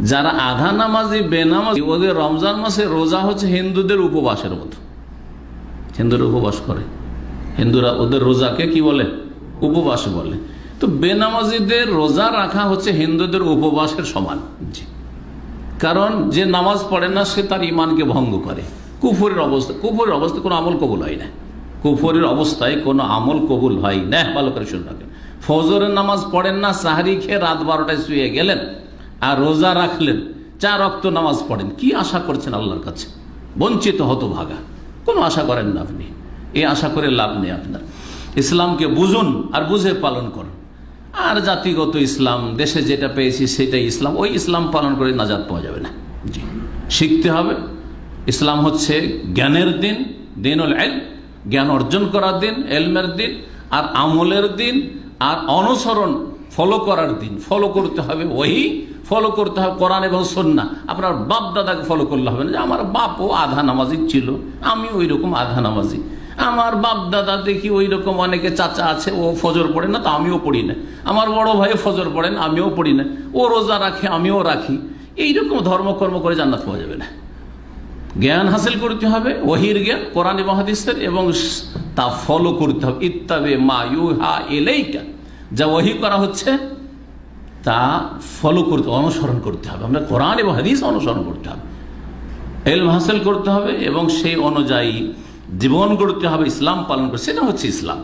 যারা আধা নামাজি, বেনামাজি, ওদের রমজান মাসে রোজা হচ্ছে হিন্দুদের উপবাসের মতো। হিন্দুরা উপবাস করে। হিন্দুরা ওদের রোজাকে কি বলে? উপবাস বলে। তো বেনামাজিদের রোজা রাখা হচ্ছে হিন্দুদের উপবাসের সমান। কারণ যে নামাজ পড়ে না, সে তার ইমানকে ভঙ্গ করে। কুফরের অবস্থা কুফরের অবস্থা কোনো আমল কবুল হয় না। কুফরের অবস্থায় কোনো আমল কবুল হয় না। ভালো করে শুনে রাখেন। ফজরের নামাজ পড়েন না, সাহারি খেয়ে রাত বারোটায় শুয়ে গেলেন। আর রোজা রাখলেন, চার রক্ত নামাজ পড়েন, কি আশা করছেন আল্লাহর কাছে? বঞ্চিত হতো ভাগা কোনো আশা করেন না আপনি। এই আশা করে লাভ নেই আপনার। ইসলামকে বুঝুন আর বুঝে পালন করুন। আর জাতিগত ইসলাম, দেশে যেটা পেয়েছি সেটাই ইসলাম, ওই ইসলাম পালন করে নাজাদ পাওয়া যাবে না। জি। শিখতে হবে। ইসলাম হচ্ছে জ্ঞানের দিন দিন হল এল জ্ঞান অর্জন করার দিন এলমের দিন, আর আমলের দিন, আর অনুসরণ ফলো করার দিন। ফলো করতে হবে ওই ফলো করতে হবে কোরআন এবং সন্না আপনার বাপ দাদাকে ফলো করলে হবে না। যে আমার বাপও আধা নামাজি ছিল, আমি ওই রকম আধা নামাজি। আমার বাপ দাদা দেখি ওই রকম অনেকে চাচা আছে, ও ফজর পড়ে না, তো আমিও পড়ি না। আমার বড় ভাই ফজর পড়েন আমিও পড়ি না। ও রোজা রাখে, আমিও রাখি। এইরকম ধর্মকর্ম করে জান্নাত পাওয়া যাবে না। জ্ঞান হাসিল করতে হবে, ওহির জ্ঞান, কোরআন মহাদিসের এবং তা ফলো করতে হবে। ইত্তাবে মা ইউ হা এলেইকা যা ওহি করা হচ্ছে, তা ফলো করতে অনুসরণ করতে হবে। আমরা কোরআন এবং হাদিস অনুসরণ করতে হবে। এলম হাসিল করতে হবে এবং সেই অনুযায়ী জীবন করতে হবে, ইসলাম পালন করে সেটা হচ্ছে ইসলাম।